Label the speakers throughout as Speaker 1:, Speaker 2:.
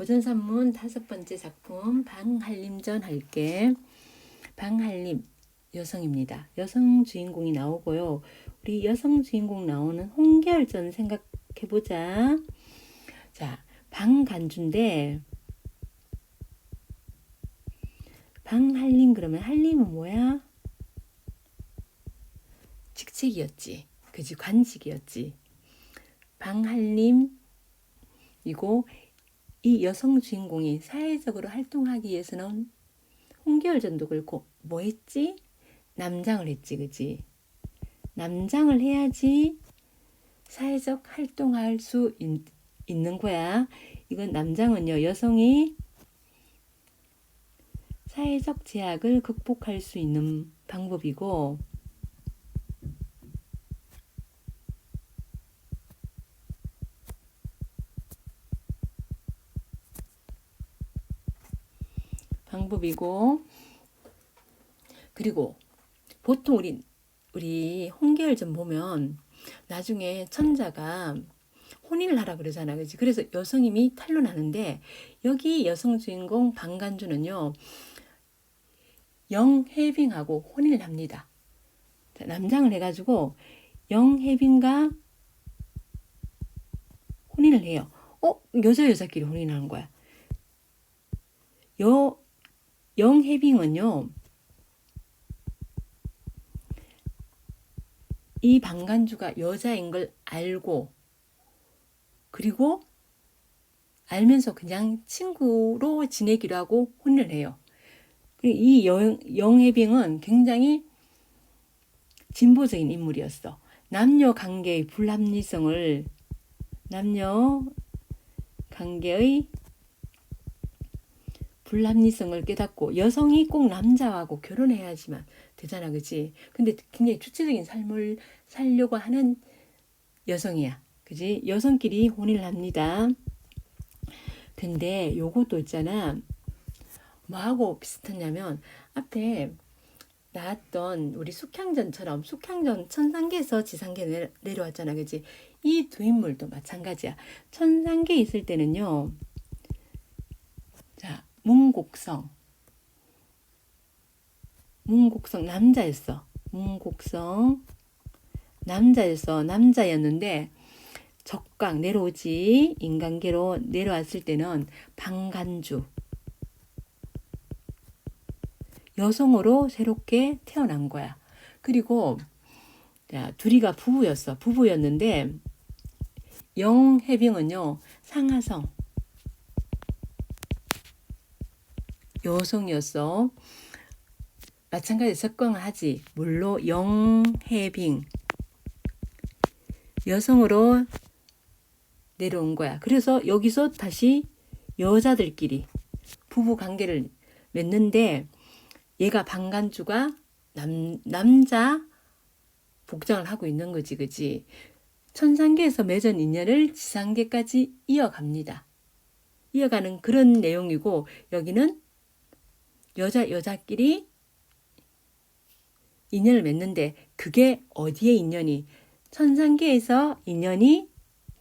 Speaker 1: 고전산문 다섯 번째 작품 방한림전 할게. 방한림 여성입니다. 여성 주인공이 나오고요. 우리 여성 주인공 나오는 홍결전 생각해 보자. 자, 방간주인데 방한림 그러면 한림은 뭐야? 직책이었지. 그지 관직이었지. 방한림 이고 이 여성 주인공이 사회적으로 활동하기 위해서는 홍계열 전도 그렇고 뭐 했지? 남장을 했지, 그지? 남장을 해야지 사회적 활동할 수 있, 있는 거야. 이건 남장은요, 여성이 사회적 제약을 극복할 수 있는 방법이고, 방법이고 그리고 보통 우리 우리 홍계열전 보면 나중에 천자가 혼인을 하라 그러잖아, 그지? 그래서 여성임이 탄로나는데 여기 여성 주인공 방간주는요 영해빙하고 혼인을 합니다. 자, 남장을 해 가지고 영해빙과 혼인을 해요. 어 여자 여자끼리 혼인하는 거야. 여 영해빙은요. 이 방간주가 여자인 걸 알고 그리고 알면서 그냥 친구로 지내기로 하고 혼을 해요. 이 영, 영해빙은 굉장히 진보적인 인물이었어. 남녀 관계의 불합리성을 남녀 관계의 불합리성을 깨닫고 여성이 꼭 남자하고 결혼해야지만 되잖아, 그지? 근데 굉장히 주체적인 삶을 살려고 하는 여성이야, 그지? 여성끼리 혼인을 합니다. 근데 요것도 있잖아. 뭐하고 비슷하냐면 앞에 나왔던 우리 숙향전처럼 숙향전 천상계에서 지상계 내려, 내려왔잖아, 그지? 이 두 인물도 마찬가지야. 천상계 있을 때는요. 자, 문곡성. 문곡성 남자였어. 문곡성 남자였어. 남자였는데 적강 내려오지 인간계로 내려왔을 때는 방간주 여성으로 새롭게 태어난 거야. 그리고 야, 둘이가 부부였어. 부부였는데 영해빙은요 상하성 여성이었어. 마찬가지 석광을 하지. 물로 영해빙 여성으로 내려온 거야. 그래서 여기서 다시 여자들끼리 부부 관계를 맺는데 얘가 방간주가 남, 남자 복장을 하고 있는 거지, 그지? 천상계에서 맺은 인연을 지상계까지 이어갑니다. 이어가는 그런 내용이고 여기는 여자 여자끼리 인연을 맺는데 그게 어디에 인연이 천상계에서 인연이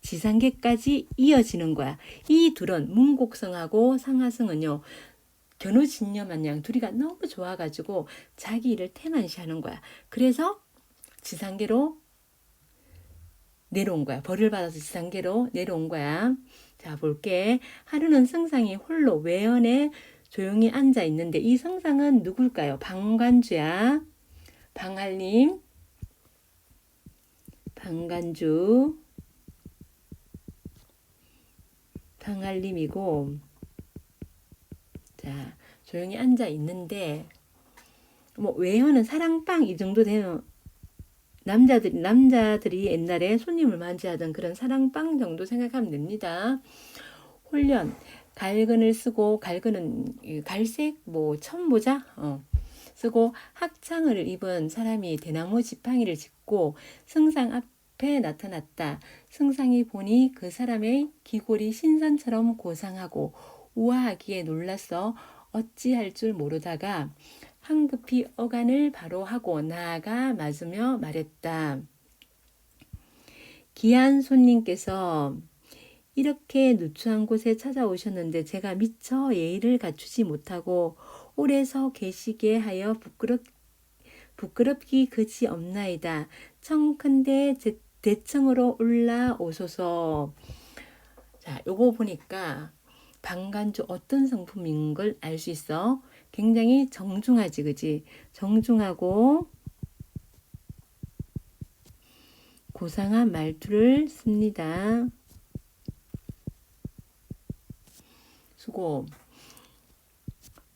Speaker 1: 지상계까지 이어지는 거야. 이 둘은 문곡성하고 상하성은요. 견우진녀 마냥 둘이가 너무 좋아가지고 자기 일을 태만시하는 거야. 그래서 지상계로 내려온 거야. 벌을 받아서 지상계로 내려온 거야. 자 볼게. 하루는 성상이 홀로 외연에 조용히 앉아 있는데 이 성상은 누굴까요? 방관주야. 방할님. 방간주. 방할님이고 자 조용히 앉아 있는데 뭐 외연은 사랑방 이 정도 되면 남자들이 남자들이 옛날에 손님을 맞이하던 그런 사랑방 정도 생각하면 됩니다. 홀련 갈근을 쓰고 갈근은 갈색 뭐 천모자 어, 쓰고 학창을 입은 사람이 대나무 지팡이를 짚고 승상 앞에 나타났다. 승상이 보니 그 사람의 기골이 신선처럼 고상하고 우아하기에 놀라서 어찌할 줄 모르다가 황급히 어간을 바로 하고 나아가 맞으며 말했다. 귀한 손님께서 이렇게 누추한 곳에 찾아오셨는데 제가 미처 예의를 갖추지 못하고 오래 서 계시게 하여 부끄럽 부끄럽기 그지 없나이다. 청컨대 제- 대청으로 올라오소서. 자, 요거 보니까 방간주 어떤 성품인 걸 알 수 있어. 굉장히 정중하지, 그지? 정중하고 고상한 말투를 씁니다. 수고.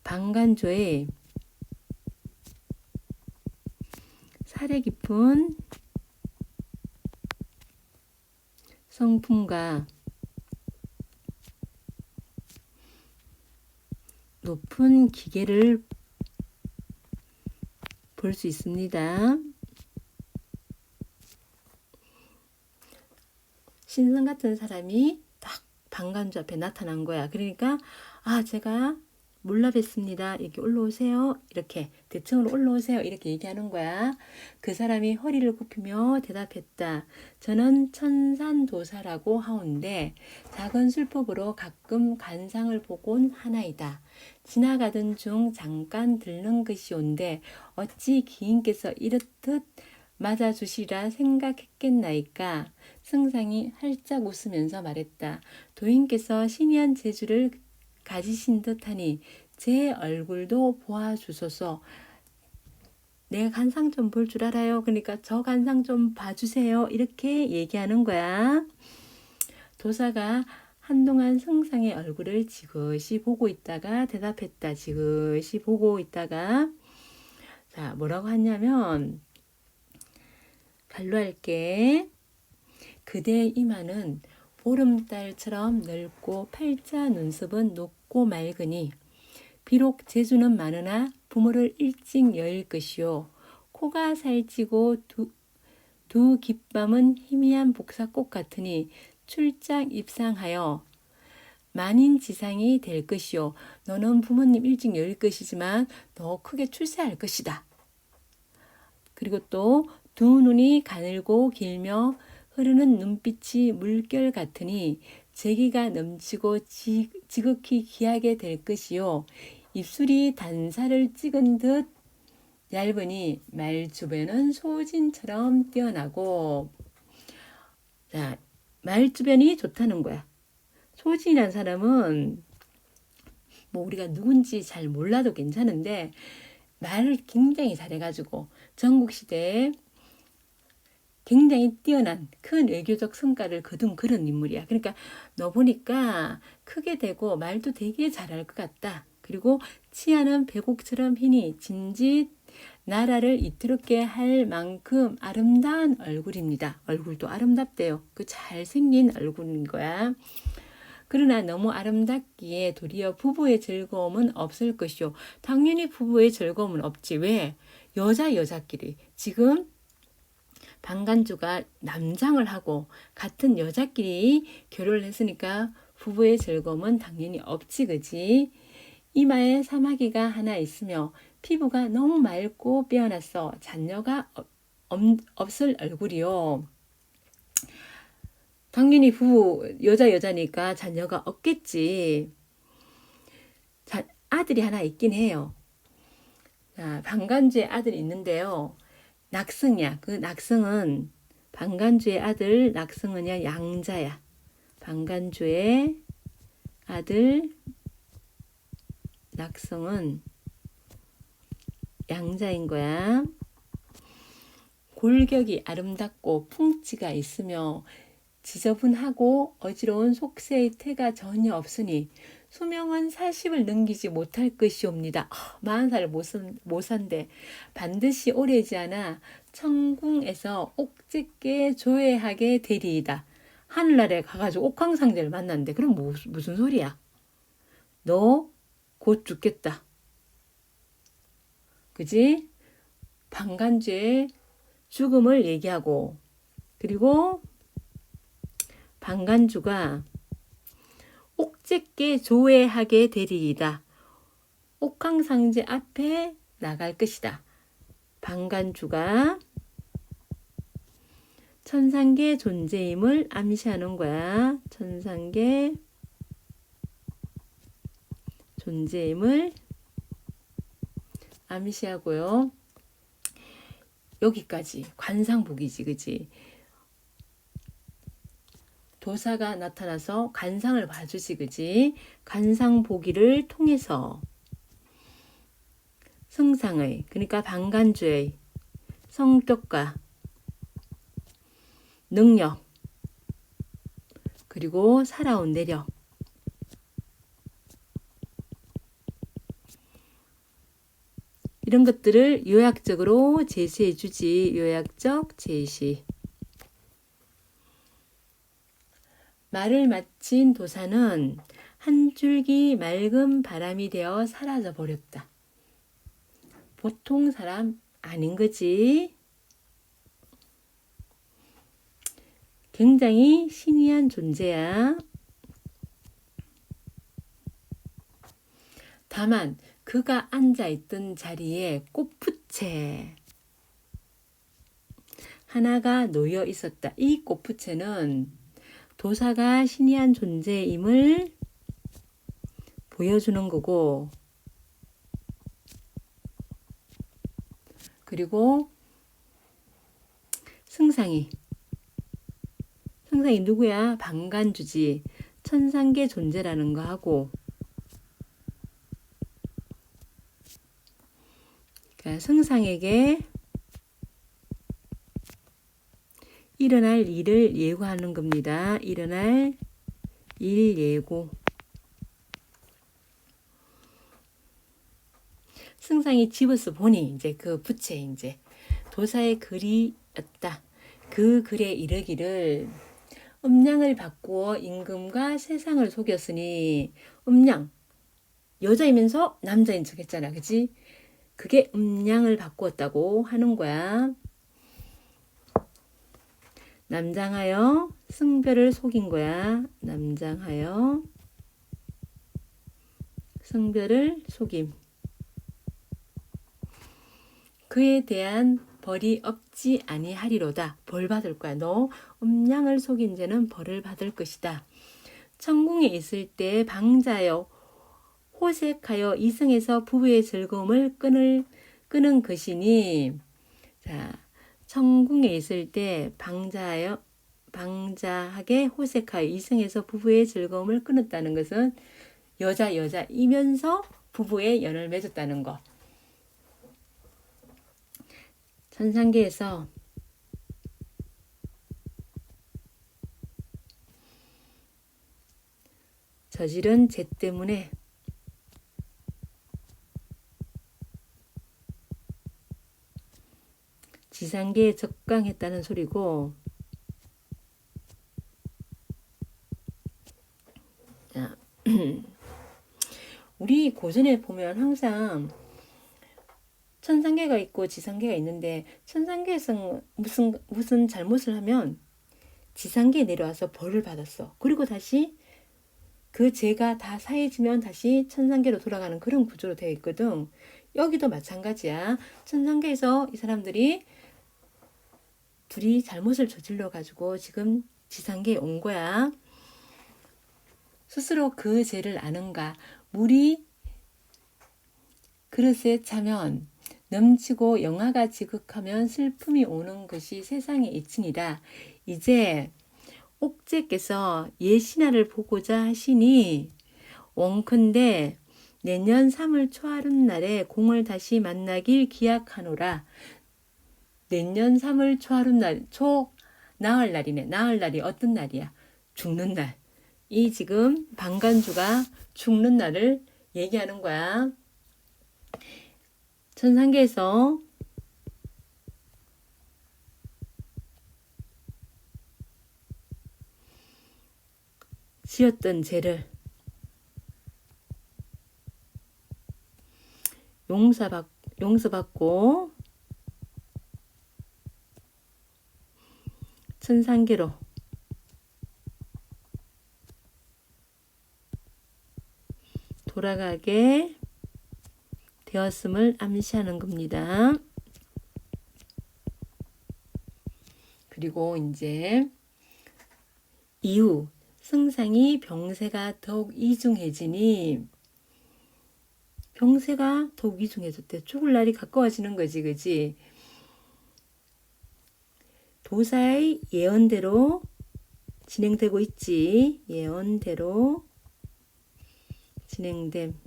Speaker 1: 방간조의 살에 깊은 성품과 높은 기계를 볼 수 있습니다. 신선 같은 사람이 딱 방간주 앞에 나타난 거야. 그러니까 아 제가 몰라 뵀습니다. 이렇게 올라오세요. 이렇게 대청으로 올라오세요. 이렇게 얘기하는 거야. 그 사람이 허리를 굽히며 대답했다. 저는 천산도사라고 하온데 작은 술법으로 가끔 관상을 보곤 하나이다. 지나가던 중 잠깐 들른 것이온데 어찌 기인께서 이렇듯 맞아주시라 생각했겠나이까. 승상이 활짝 웃으면서 말했다. 도인께서 신이한 재주를 가지신 듯하니 제 얼굴도 보아주소서. 내 간상 좀 볼 줄 알아요. 그러니까 저 간상 좀 봐주세요. 이렇게 얘기하는 거야. 도사가 한동안 승상의 얼굴을 지그시 보고 있다가 대답했다. 지그시 보고 있다가 자 뭐라고 하냐면 발로 할게. 그대의 이마는 보름달처럼 넓고 팔자 눈썹은 높고 맑으니 비록 재주는 많으나 부모를 일찍 여일 것이요 코가 살찌고 두, 두 깃밤은 희미한 복사꽃 같으니 출장 입상하여 만인 지상이 될 것이요 너는 부모님 일찍 여일 것이지만 더 크게 출세할 것이다. 그리고 또 두 눈이 가늘고 길며 흐르는 눈빛이 물결 같으니 재기가 넘치고 지, 지극히 귀하게 될 것이요. 입술이 단살을 찍은 듯 얇으니 말 주변은 소진처럼 뛰어나고 자, 말 주변이 좋다는 거야. 소진이란 사람은 뭐 우리가 누군지 잘 몰라도 괜찮은데 말을 굉장히 잘해가지고 전국 시대에 굉장히 뛰어난 큰 외교적 성과를 거둔 그런 인물이야. 그러니까 너 보니까 크게 되고 말도 되게 잘할 것 같다. 그리고 치아는 배곡처럼 희니 진짓 나라를 이토록 할 만큼 아름다운 얼굴입니다. 얼굴도 아름답대요. 그 잘생긴 얼굴인 거야. 그러나 너무 아름답기에 도리어 부부의 즐거움은 없을 것이요. 당연히 부부의 즐거움은 없지. 왜? 여자 여자끼리 지금 방간주가 남장을 하고 같은 여자끼리 결혼을 했으니까 부부의 즐거움은 당연히 없지 그지? 이마에 사마귀가 하나 있으며 피부가 너무 맑고 빼어났어 잔여가 없, 없을 얼굴이요. 당연히 부부 여자 여자니까 자녀가 없겠지. 자, 아들이 하나 있긴 해요. 자, 방간주의 아들이 있는데요 낙승이야. 그 낙승은 방간주의 아들 낙승은야 양자야. 방간주의 아들 낙승은 양자인 거야. 골격이 아름답고 풍치가 있으며 지저분하고 어지러운 속세의 태가 전혀 없으니 수명은 40을 넘기지 못할 것이옵니다. 아, 40살 못, 산, 못 산대. 반드시 오래지 않아 천궁에서 옥직게 조회하게 되리이다. 하늘나라에 가가지고 옥황상제를 만났는데 그럼 뭐, 무슨 소리야? 너 곧 죽겠다. 그지? 방간주의 죽음을 얘기하고 그리고 방간주가 옥제께 조회하게 되리이다. 옥황상제 앞에 나갈 것이다. 방간주가 천상계 존재임을 암시하는 거야. 천상계 존재임을 암시하고요. 여기까지 관상복이지, 그지? 도사가 나타나서 관상을 봐주지, 그지? 관상보기를 통해서 성상의, 그러니까 방간주의 성격과 능력, 그리고 살아온 내력, 이런 것들을 요약적으로 제시해 주지. 요약적 제시. 말을 마친 도사는 한 줄기 맑은 바람이 되어 사라져 버렸다. 보통 사람 아닌 거지. 굉장히 신이한 존재야. 다만 그가 앉아 있던 자리에 꽃푸채 하나가 놓여 있었다. 이 꽃푸채는 도사가 신이 한 존재임을 보여주는 거고, 그리고 승상이. 승상이 누구야? 방간주지. 천상계 존재라는 거 하고. 그러니까 승상에게 일어날 일을 예고하는 겁니다. 일어날 일 예고. 승상이 집어서 보니 이제 그 부채 이제 도사의 글이었다. 그 글에 이르기를 음량을 바꾸어 임금과 세상을 속였으니 음량 여자이면서 남자인 척했잖아, 그지? 그게 음량을 바꾸었다고 하는 거야. 남장하여 승별을 속인 거야. 남장하여 승별을 속임. 그에 대한 벌이 없지 아니하리로다. 벌 받을 거야. 너 음량을 속인 죄는 벌을 받을 것이다. 천궁에 있을 때 방자여 호색하여 이승에서 부부의 즐거움을 끊을 끊은 것이니 자 천궁에 있을 때 방자하여 방자하게 호색하여 이승에서 부부의 즐거움을 끊었다는 것은 여자 여자이면서 부부의 연을 맺었다는 것. 천상계에서 저지른 죄 때문에 지상계에 적강했다는 소리고 자, 우리 고전에 보면 항상 천상계가 있고 지상계가 있는데 천상계에서 무슨 무슨 잘못을 하면 지상계에 내려와서 벌을 받았어. 그리고 다시 그 죄가 다 사해지면 다시 천상계로 돌아가는 그런 구조로 되어 있거든. 여기도 마찬가지야. 천상계에서 이 사람들이 둘이 잘못을 저질러 가지고 지금 지상계에 온 거야. 스스로 그 죄를 아는가? 물이 그릇에 차면 넘치고 영화가 지극하면 슬픔이 오는 것이 세상의 이친이다. 이제 옥제께서 예신하를 보고자 하시니 원컨대 내년 3월 초하룻 날에 공을 다시 만나길 기약하노라. 내년 3월 초하룻 날, 초 나흘 날이네. 나흘 날이 어떤 날이야? 죽는 날. 이 지금 방간주가 죽는 날을 얘기하는 거야. 천상계에서 지었던 죄를 용서받, 용서받고 천상계로 돌아가게 되었음을 암시하는 겁니다. 그리고 이제 이후 승상이 병세가 더욱 이중해지니 병세가 더욱 이중해졌대. 죽을 날이 가까워지는 거지, 그지? 도사의 예언대로 진행되고 있지. 예언대로 진행됨.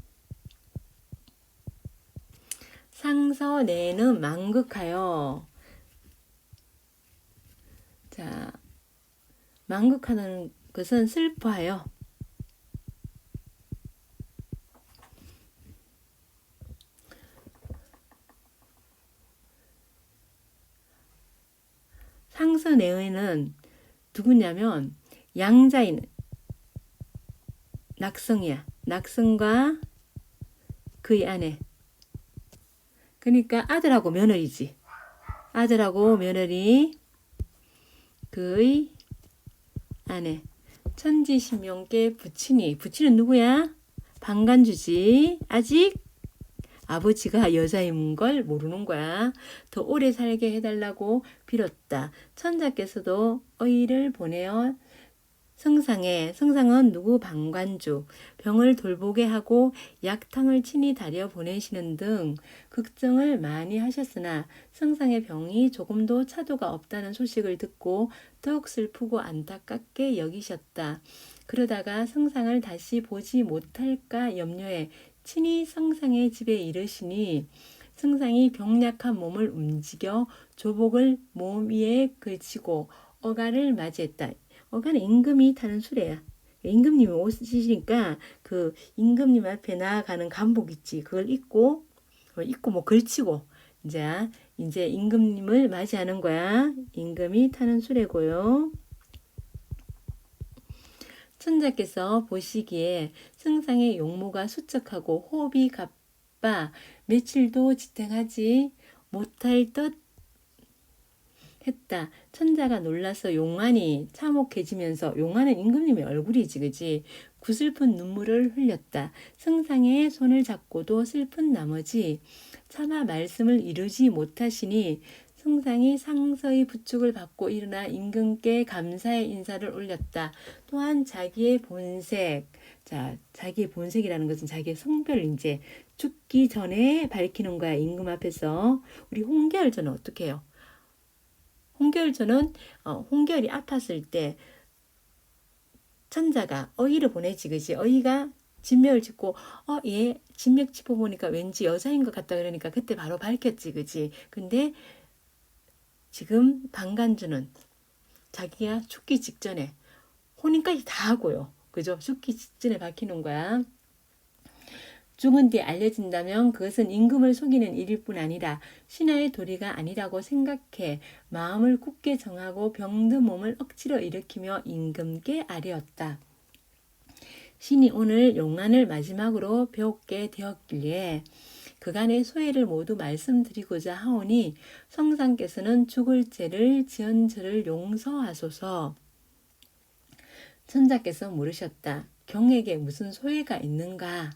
Speaker 1: 상서 내는 망극하여. 자, 망극하는 것은 슬퍼하여. 상서내의는 누구냐면 양자인 낙성이야. 낙성과 그의 아내. 그러니까 아들하고 며느리지. 아들하고 며느리 그의 아내. 천지신명께 부친이. 부친은 누구야? 방간주지. 아직 아버지가 여자인 걸 모르는 거야. 더 오래 살게 해달라고 빌었다. 천자께서도 어이를 보내어 성상에 성상은 누구 방관주 병을 돌보게 하고 약탕을 친히 다려 보내시는 등 걱정을 많이 하셨으나 성상의 병이 조금도 차도가 없다는 소식을 듣고 더욱 슬프고 안타깝게 여기셨다. 그러다가 성상을 다시 보지 못할까 염려해 친히 성상의 집에 이르시니 성상이 병약한 몸을 움직여 조복을 몸 위에 걸치고 어가를 맞이했다. 어가는 임금이 타는 수레야. 임금님이 오시니까 그 임금님 앞에 나아가는 간복 있지. 그걸 입고 어, 입고 뭐 걸치고 이제 이제 임금님을 맞이하는 거야. 임금이 타는 수레고요. 천자께서 보시기에 승상의 용모가 수척하고 호흡이 가빠 며칠도 지탱하지 못할 듯 했다. 천자가 놀라서 용안이 참혹해지면서 용안은 임금님의 얼굴이지 그지 구슬픈 눈물을 흘렸다. 승상의 손을 잡고도 슬픈 나머지 차마 말씀을 이루지 못하시니 승상이 상서의 부축을 받고 일어나 임금께 감사의 인사를 올렸다. 또한 자기의 본색, 자, 자기의 본색이라는 것은 자기의 성별을 이제 죽기 전에 밝히는 거야. 임금 앞에서. 우리 홍계열전은 어떻게 해요? 홍계열전은 어, 홍계열이 아팠을 때 천자가 어이를 보내지 그지 어이가 진맥을 짚고 어얘 진맥 짚어보니까 왠지 여자인 것 같다 그러니까 그때 바로 밝혔지 그지 근데 지금 방간주는 자기가 죽기 직전에 혼인까지 다 하고요. 그죠? 죽기 직전에 밝히는 거야. 죽은 뒤 알려진다면 그것은 임금을 속이는 일일 뿐 아니라 신하의 도리가 아니라고 생각해 마음을 굳게 정하고 병든 몸을 억지로 일으키며 임금께 아뢰었다. 신이 오늘 용안을 마지막으로 배웠게 되었길래 그간의 소회를 모두 말씀드리고자 하오니 성상께서는 죽을 죄를 지은 저를 용서하소서. 천자께서 물으셨다. 경에게 무슨 소회가 있는가?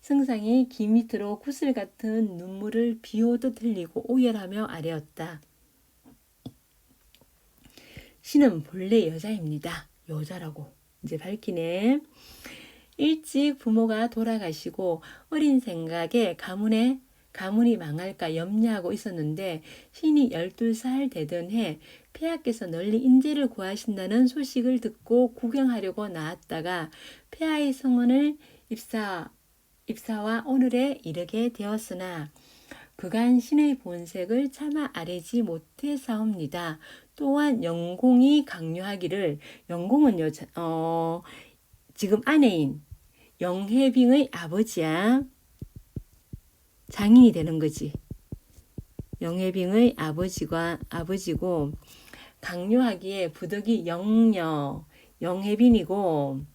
Speaker 1: 승상이 귀 밑으로 구슬 같은 눈물을 비오듯 흘리고 오열하며 아뢰었다. 신은 본래 여자입니다. 여자라고 이제 밝히네. 일찍 부모가 돌아가시고 어린 생각에 가문에 가문이 망할까 염려하고 있었는데 신이 12살 되던 해 폐하께서 널리 인재를 구하신다는 소식을 듣고 구경하려고 나왔다가 폐하의 성원을 입사 입사와 오늘에 이르게 되었으나 그간 신의 본색을 차마 아뢰지 못해사옵니다. 또한 영공이 강요하기를 영공은요 어, 지금 아내인 영해빙의 아버지야 장인이 되는 거지. 영해빙의 아버지가 아버지고 강요하기에 부덕이 영녀 영해빈이고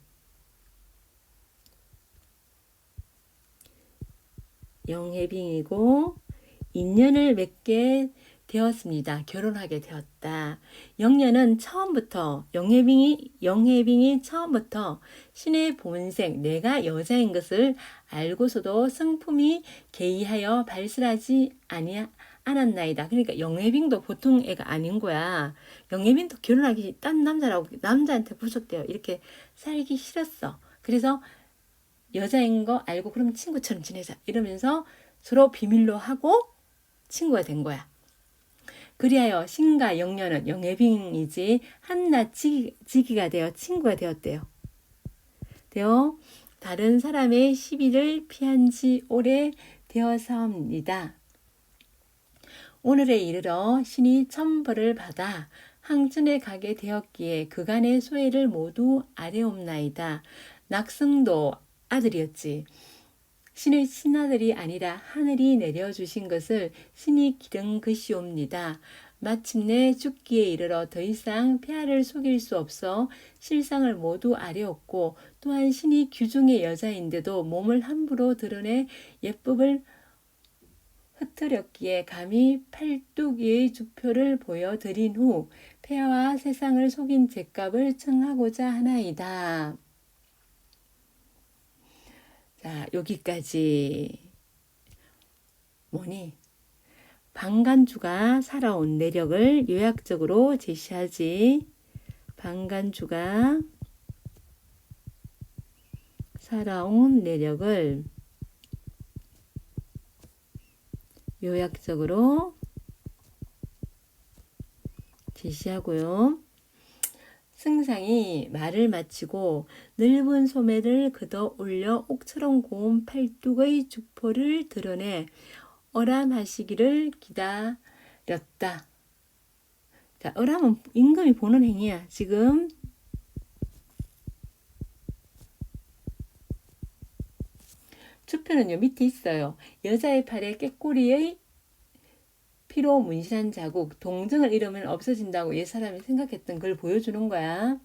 Speaker 1: 영해빙이고 인연을 맺게 되었습니다. 결혼하게 되었다. 영녀는 처음부터 영해빙이 영해빙이 처음부터 신의 본색 내가 여자인 것을 알고서도 성품이 개의하여 발설하지 아니 않았나이다. 그러니까 영예빈도 보통 애가 아닌 거야. 영예빈도 결혼하기 딴 남자라고 남자한테 부속돼요. 이렇게 살기 싫었어. 그래서 여자인 거 알고 그럼 친구처럼 지내자 이러면서 서로 비밀로 하고 친구가 된 거야. 그리하여 신과 영녀는 영예빙이지 한낱 지기, 지기가 되어 친구가 되었대요. 되어 다른 사람의 시비를 피한 지 오래 되어서입니다. 오늘에 이르러 신이 천벌을 받아 항전에 가게 되었기에 그간의 소외를 모두 아뢰옵나이다. 낙승도 아들이었지. 신의 신하들이 아니라 하늘이 내려주신 것을 신이 기른 것이옵니다. 마침내 죽기에 이르러 더 이상 폐하를 속일 수 없어 실상을 모두 아뢰었고 또한 신이 규중의 여자인데도 몸을 함부로 드러내 예법을 흩트렸기에 감히 팔뚝의 주표를 보여드린 후 폐하와 세상을 속인 죄값을 청하고자 하나이다. 자, 여기까지 뭐니? 방간주가 살아온 내력을 요약적으로 제시하지. 방간주가 살아온 내력을 요약적으로 제시하고요. 승상이 말을 마치고 넓은 소매를 걷어 올려 옥처럼 고운 팔뚝의 주포를 드러내 어람하시기를 기다렸다. 자, 어람은 임금이 보는 행위야. 지금 주표는요 밑에 있어요. 여자의 팔에 깨꼬리의 피로 문신한 자국, 동정을 잃으면 없어진다고 옛 사람이 생각했던 걸 보여주는 거야.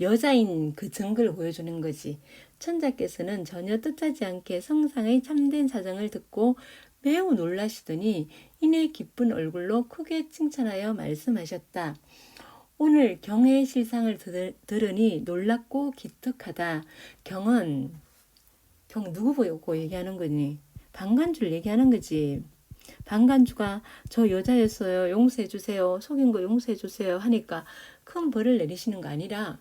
Speaker 1: 여자인 그 증거를 보여주는 거지. 천자께서는 전혀 뜻하지 않게 성상의 참된 사정을 듣고 매우 놀라시더니 이내 기쁜 얼굴로 크게 칭찬하여 말씀하셨다. 오늘 경의 실상을 들, 들으니 놀랍고 기특하다. 경은 경 누구 보고 얘기하는 거니? 방간주를 얘기하는 거지. 방간주가 저 여자였어요. 용서해 주세요. 속인 거 용서해 주세요. 하니까 큰 벌을 내리시는 거 아니라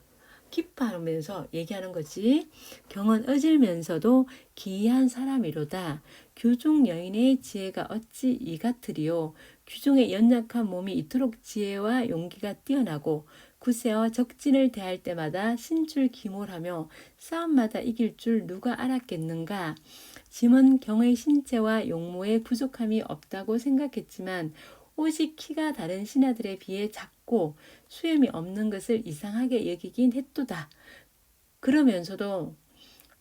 Speaker 1: 기뻐하면서 얘기하는 거지. 경은 어질면서도 기이한 사람이로다. 규중 여인의 지혜가 어찌 이 같으리요. 규중의 연약한 몸이 이토록 지혜와 용기가 뛰어나고 구세와 적진을 대할 때마다 신출기몰하며 싸움마다 이길 줄 누가 알았겠는가. 짐은 경의 신체와 용모에 부족함이 없다고 생각했지만 오직 키가 다른 신하들에 비해 작고 수염이 없는 것을 이상하게 여기긴 했도다. 그러면서도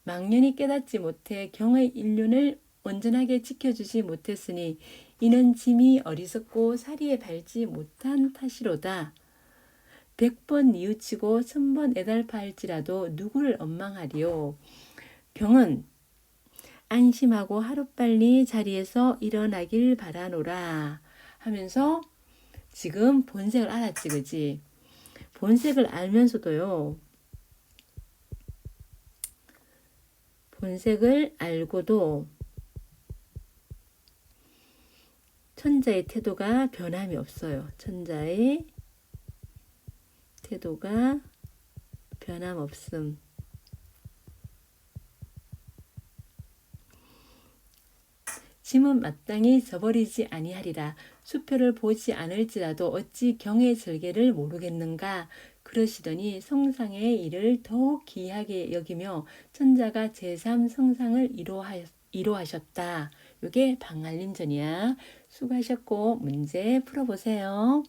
Speaker 1: 망년이 깨닫지 못해 경의 인륜을 온전하게 지켜주지 못했으니 이는 짐이 어리석고 사리에 밟지 못한 탓이로다. 백번 뉘우치고 천번 애달파할지라도 누구를 원망하리요. 경은 안심하고 하루빨리 자리에서 일어나길 바라노라 하면서 지금 본색을 알았지, 그지? 본색을 알면서도요, 본색을 알고도 천자의 태도가 변함이 없어요. 천자의 태도가 변함없음. 짐은 마땅히 저버리지 아니하리라. 수표를 보지 않을지라도 어찌 경의 절개를 모르겠는가. 그러시더니 성상의 일을 더욱 기이하게 여기며 천자가 제3 성상을 이루하셨다. 이게 방알림전이야. 수고하셨고 문제 풀어보세요.